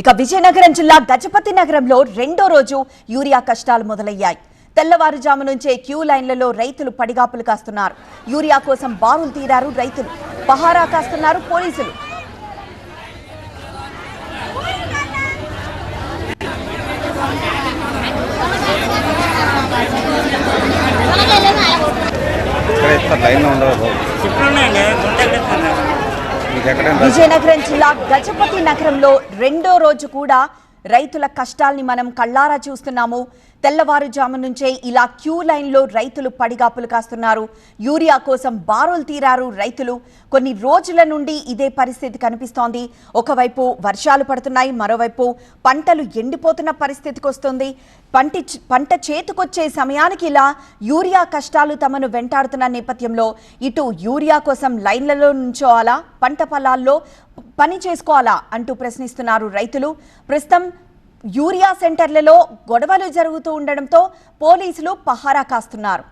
ఇక విజయనగరం జిల్లా గజపతి నగరంలో రెండో రోజు యూరియా కష్టాలు మొదలయ్యాయి. తెల్లవారుజాము నుంచే క్యూ లైన్లలో రైతులు పడిగాపులు కాస్తున్నారు. యూరియా కోసం బారులు తీరారు రైతులు. పహారా కాస్తున్నారు పోలీసులు. లైన్లో విజయనగరం జిల్లా గజపతి నగరంలో రెండో రోజు కూడా రైతుల కష్టాల్ని మనం కళ్ళారా చూస్తున్నాము. తెల్లవారుజాము నుంచే ఇలా క్యూ లైన్లో రైతులు పడిగాపులు కాస్తున్నారు. యూరియా కోసం బారులు తీరారు రైతులు. కొన్ని రోజుల నుండి ఇదే పరిస్థితి కనిపిస్తోంది. ఒకవైపు వర్షాలు పడుతున్నాయి మరోవైపు పంటలు ఎండిపోతున్న పరిస్థితికి వస్తుంది. పంటి పంట చేతికొచ్చే సమయానికి ఇలా యూరియా కష్టాలు తమను వెంటాడుతున్న నేపథ్యంలో ఇటు యూరియా కోసం లైన్లలో నుంచోవాలా పంట పొలాల్లో పని చేసుకోవాలా అంటూ ప్రశ్నిస్తున్నారు రైతులు. ప్రస్తుతం యూరియా సెంటర్లలో గొడవలు జరుగుతూ ఉండడంతో పోలీసులు పహారా కాస్తున్నారు.